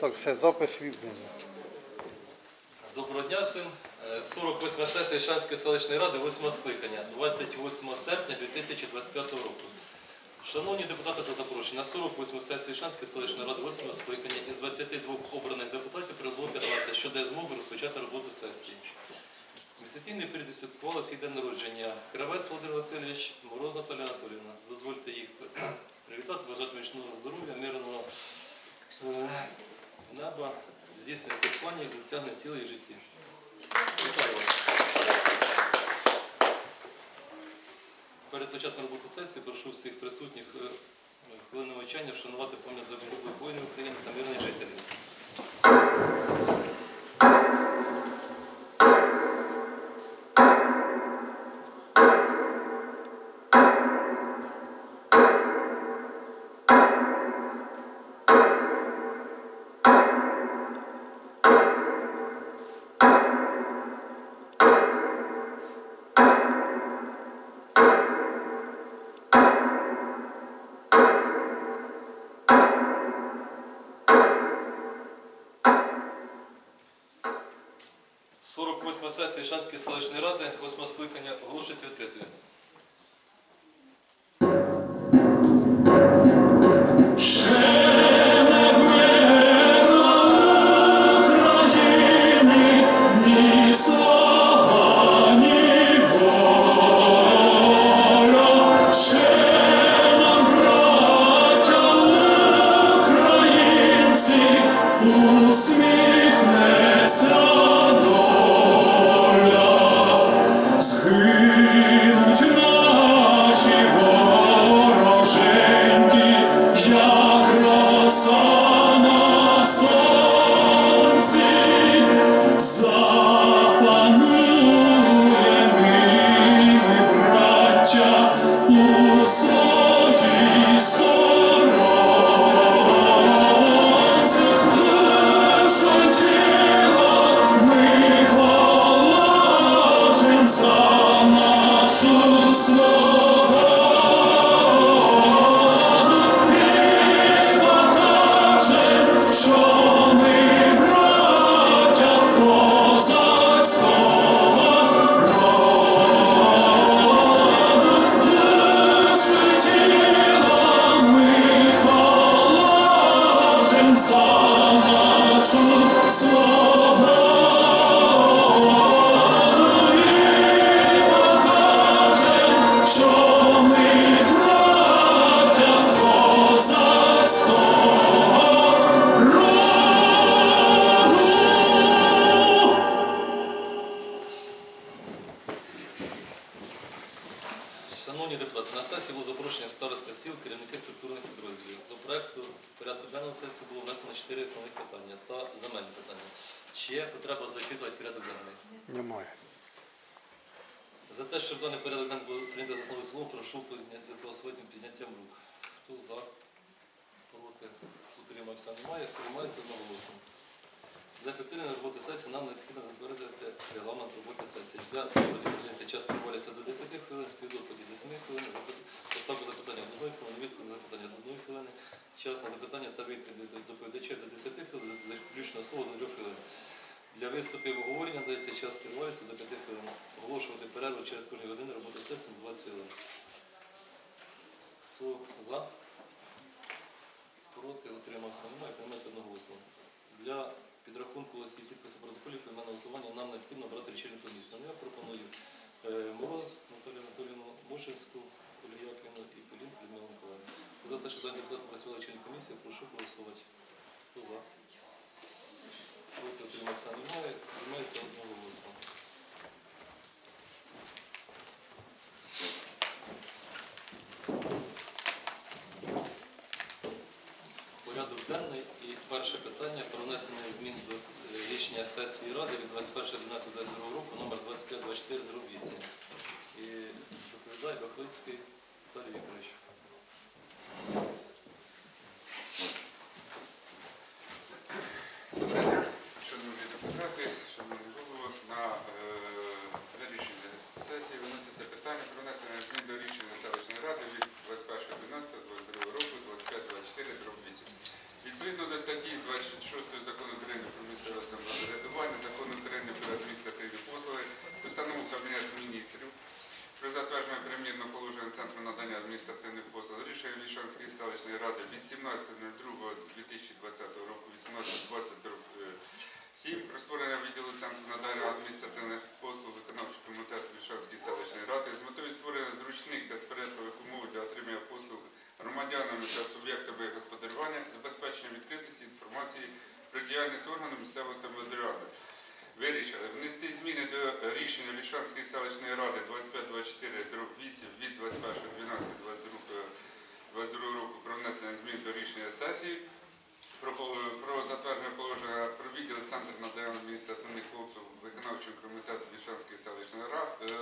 Так, все, запис вікнений. Доброго дня всім. Е, 48 сесія Шанської селищної ради, 8 скликання, 28 серпня 2025 року. Шановні депутати та запрошені, на 48 сесії Шанської селищної ради, 8 скликання із 22 обраних депутатів прибуло 15, що дає змогу розпочати роботу сесії. Місяційний період святкувала свій день народження. Кравець Володимир Васильович, Мороз Наталя Анатоліївна. Дозвольте їх привітати, бажати міцного здоров'я, е, здійснення всіх планів і досягнення цілої в житті. Вітаю вас. Перед початком роботи сесії прошу всіх присутніх хвилин хвилини мовчання вшанувати пам'ять загиблих воїнів України та мирних жителів. – 48 сесія Шанської селищної ради, восьмого скликання оголошується відкритою. Питання та земельні питання. Чи є потреба зачитувати порядок денний? Немає. За те, щоб даний порядок денний був прийнятий за основу слово, прошу голосувати підняттям рук. Хто за? Проти? Утримався? Немає. Приймається одноголосно. Для ефективної роботи сесії нам необхідно затвердити регламент роботи сесії. Для проведення час проводиться до 10 хвилин, співдоповіді до 7 хвилин, поставку запитання до 1 хвилини, відповідь запитання до 1 хвилини, час на запитання та відповіді до доповідача до 10 хвилин, заключне слово до 3 хвилин. Для виступів обговорення дається час тривається до 5 хвилин. Оголошувати перерву через кожні години роботи сесії на 20 хвилин. Хто за? Проти, утримався, немає, приймається одноголосно. Для підрахунку усіх підписи протоколів на голосування нам необхідно брати лічильну комісію. Ну, Я пропоную е, Мороз, Наталію Анатолійовну, Мошинську, Поліякину і Полін Людмилу Миколаївну. За те, що дані депутати працювали в лічильній комісії, прошу голосувати. Хто за? Проти, утримався, немає, приймається одноголосно. Порядок денний і перше питання про внесення змін до с- е, рішення сесії Ради від 21.12.22 року номер 2524 8. І доповідає Бахлицький Віталій Вікторович. затвердження перемірно положення Центру надання адміністративних послуг рішення Лішанської селищної ради від 17.02.2020 року 18.20.7 е, розтворення відділу Центру надання адміністративних послуг виконавчого комітету Лішанської селищної ради з метою створення зручних та сприятливих умов для отримання послуг громадянами та суб'єктами господарювання, забезпечення відкритості інформації про діяльність органу місцевого самоврядування. Вирішили внести зміни до рішення Лішанської селищної ради 2524 8 від 21.12.22 року про внесення змін до рішення сесії про, затвердження положення про відділ Центру надання адміністративних послуг виконавчого комітету Лішанської селищної е,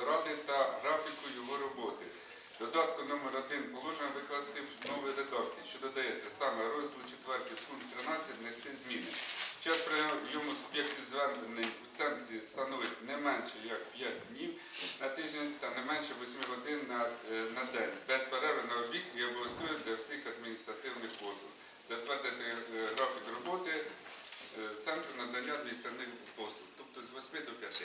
ради та графіку його роботи. Додатку номер 1 положення викласти в новій редакції, що додається саме розділ 4 пункт 13 внести зміни. Час прийому суб'єктів звернень у центрі становить не менше як 5 днів на тиждень та не менше 8 годин на, е, на день, без перерви на обід і обов'язково для всіх адміністративних послуг. Затвердити е, графік роботи е, центру надання адміністративних послуг, тобто з 8 до 5.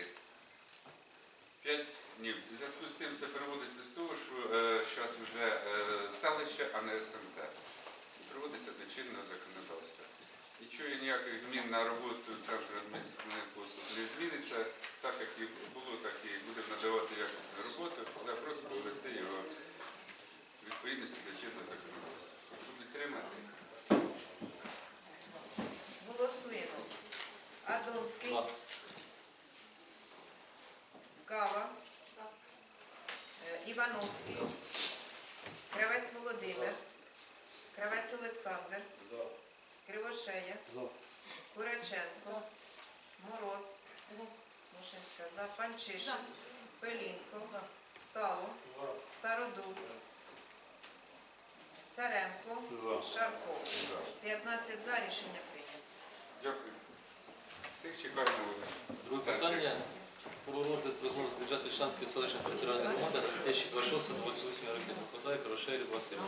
5 днів. В зв'язку з тим це переводиться з того, що зараз вже селище, а не СМТ. І Приводиться до чинного законодавства. Нічого і ніяких змін на роботу центру адміністративних послуг не зміниться, так як і було, так і будемо надавати якісну роботу, але просто довести його в відповідності до чинного законодавства. Прошу підтримати. Голосуємо. Адомський. Кава. Е, Івановський. Кравець Володимир. Кравець Олександр. Кривошея. За. Кураченко. Мороз. Мушинська. За. Панчишин. Пелінко. Сало. Стародуб. Царенко. Шарков. 15 за. Рішення прийнято. Дякую. Всіх чекаємо. Друге питання про розгляд прогноз бюджету Шанської селищної територіальної громади на 2026-2028 роки. Викладає Крошей Любов Васильівна.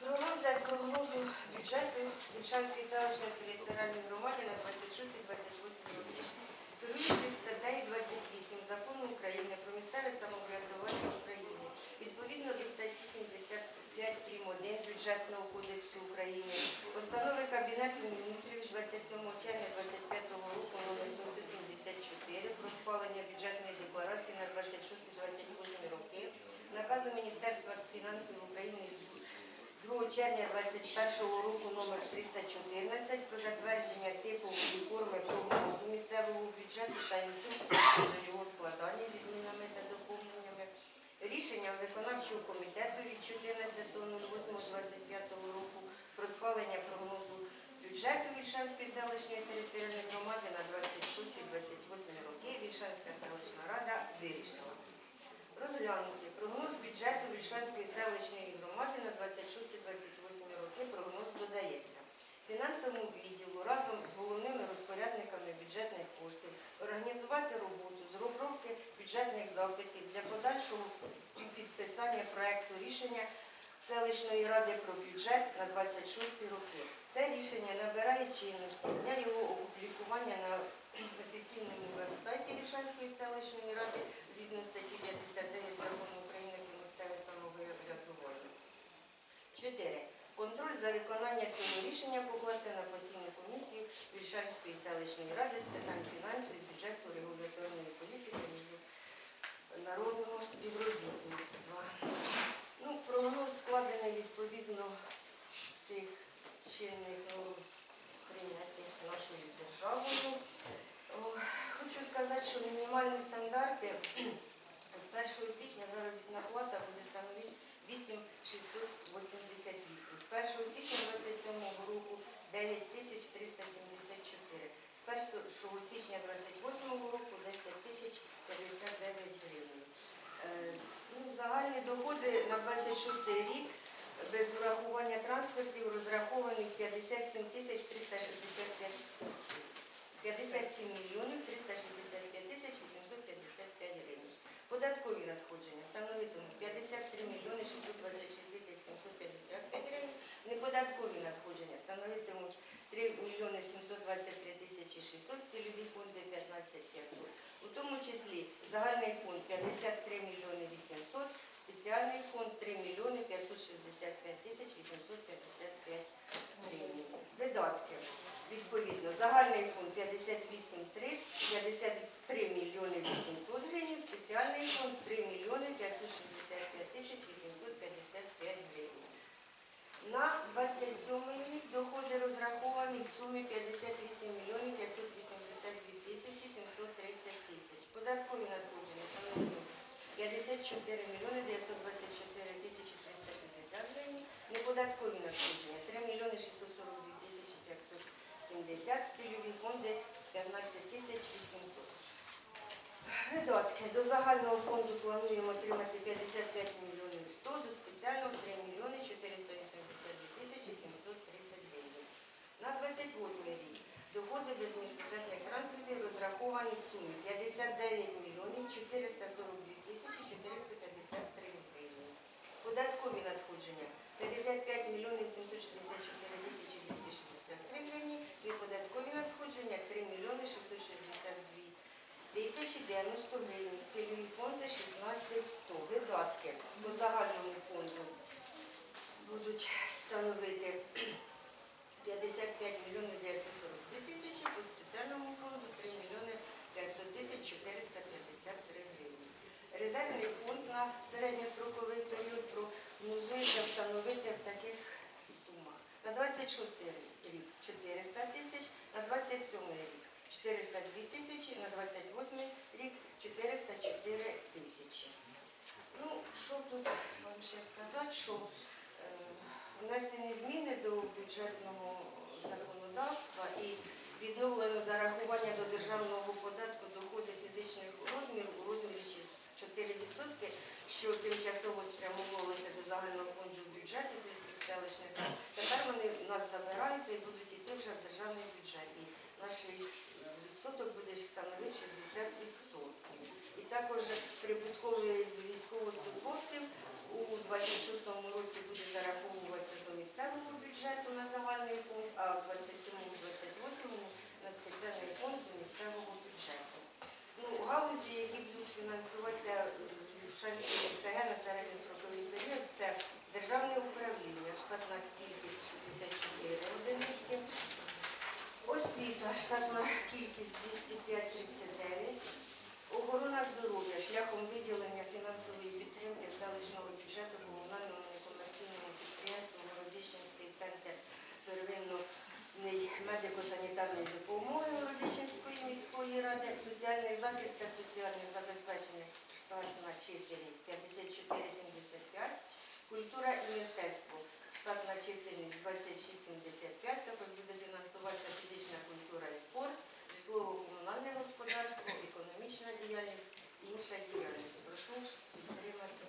Про розгляд прогнозу бюджету Вільшанської селищної територіальної громади на 26-28 роки. Керуючись статтею 28 Закону України про місцеве самоврядування в Україні, відповідно до статті 75 прим. 1 Бюджетного кодексу України, постанови Кабінету міністрів від 27 червня 25 року номер 774 про схвалення бюджетної декларації на 26-28 роки, наказу Міністерства фінансів України від 2 червня 2021 року номер 314 про затвердження типу і форми прогнозу місцевого бюджету та інструкції щодо його складання зі змінами та доповненнями. Рішенням виконавчого комітету від 14.08.25 року про схвалення прогнозу бюджету Вільшанської селищної територіальної громади на 26-28 роки Вільшанська селищна рада вирішила. Розглянути прогноз бюджету Вільшанської селищної громади на 26-28 роки. Прогноз. Фінансовому відділу разом з головними розпорядниками бюджетних коштів організувати роботу з розробки бюджетних запитів для подальшого підписання проекту рішення селищної ради про бюджет на 26 роки. Це рішення набирає чинності з дня його опублікування на офіційному веб-сайті Рішанської селищної ради згідно статті 59 закону України про місцеве самоврядування. 4. Контроль за виконання цього рішення покласти на постійну комісію Вільшанської селищної ради з питань фінансів, бюджету, регуляторної політики, міжнародного співробітництва. Ну, прогноз складений відповідно всіх чинних норм прийнятих нашою державою. Хочу сказати, що мінімальні стандарти з 1 січня заробітна плата буде становити 8688. З 1 січня 27 року 9374. З 1 січня 28 року 10 тисяч 59 гривень. Е, ну, Загальні доходи на 26 рік без врахування трансфертів розраховані 57 тисяч 365 57 мільйонів 365 тисяч 855 гривень. Податкові надходження становитимуть 53 мільйони 626 тисяч 755 гривень. Неподаткові надходження становитимуть 3 мільйони 723 тисячі 600, цільові фонди 15 500. У тому числі загальний фонд 53 мільйони 800, спеціальний фонд 3 мільйони 565 тисяч 855 гривень. Видатки. Відповідно, загальний фонд 58 53 мільйони 800 гривень, спеціальний фонд 3 мільйони 565 тисяч 855 гривень. На 27 рік доходи розраховані в сумі 58 мільйонів 582 тисячі 730 тисяч. Податкові надходження становлять 54 мільйони 924 тисячі 360 гривень. Неподаткові надходження 3 мільйони 642 тисячі 570, цільові фонди 15 тисяч 800. Видатки. До загального фонду плануємо отримати 55 мільйонів 100, до спеціального 3 мільйони 482 тисячі 730 гривень. На 28 рік доходи без міжбюджетних трансфертів розраховані в сумі 59 мільйонів 442 тисячі 453 гривні. Податкові надходження 55 мільйонів 764 тисячі 263 гривні і податкові надходження 3 мільйони 662 тисячі 90 гривень. Цільові фонди 16 100. Видатки по загальному фонду будуть становити 55 мільйонів 942 тисячі, по спеціальному фонду 3 мільйони 500 тисяч 453 гривні. Резервний фонд на середньостроковий період прогнозується встановити в таких сумах. На 26 рік 400 тисяч, на 27 рік 402 тисячі, на 28 рік 404 тисячі. Ну, що тут вам ще сказати, що е, внесені зміни до бюджетного законодавства і відновлено зарахування до державного податку доходи фізичних розмірів у розмірі чи- 4%, що тимчасово спрямовувалося до загального фонду бюджету сільських селищних. Тепер вони в нас забираються і будуть йти вже в державний бюджет. І наш відсоток буде становити 60%. І також прибутковий з військовослужбовців у 26-му році буде зараховуватися до місцевого бюджету на загальний фонд, а в 27-28 на спеціальний фонд до місцевого бюджету. Ну, галузі, які будуть фінансуватися Шальської СТГ на середньостроковий період, це державне управління, штатна кількість 64 одиниці, освіта, штатна кількість 205-39, охорона здоров'я шляхом соціальний захист та соціальне забезпечення штатна чисельність 5475, культура і мистецтво штатна чисельність 2675, також буде фінансуватися фізична культура і спорт, житлово-комунальне господарство, економічна діяльність і інша діяльність. Прошу підтримати.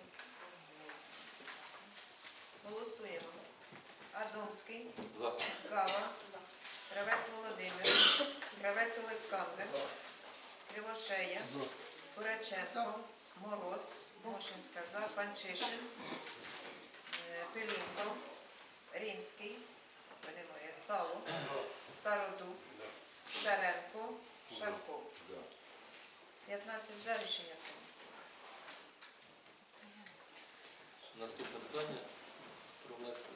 Голосуємо. Адомський, За. Гава, Кравець Володимир, Кравець Олександр, Кривошея, Кураченко, Мороз, Мошинська, За, Панчишин, е, Пилінко, Римський, Сало, Стародуб, Царенко, Шарков. 15 за рішення. Наступне питання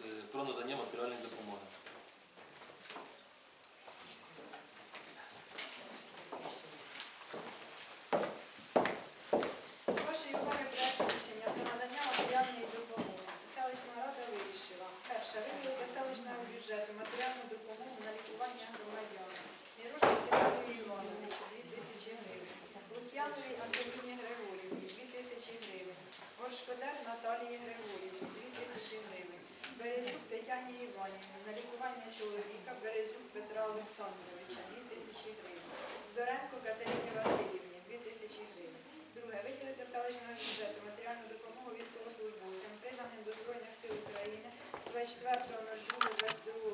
е, про надання матеріальної допомоги. До вашої уваги проект рішення про надання матеріальної допомоги. Селищна рада Перше, селищного бюджету матеріальну допомогу на лікування 24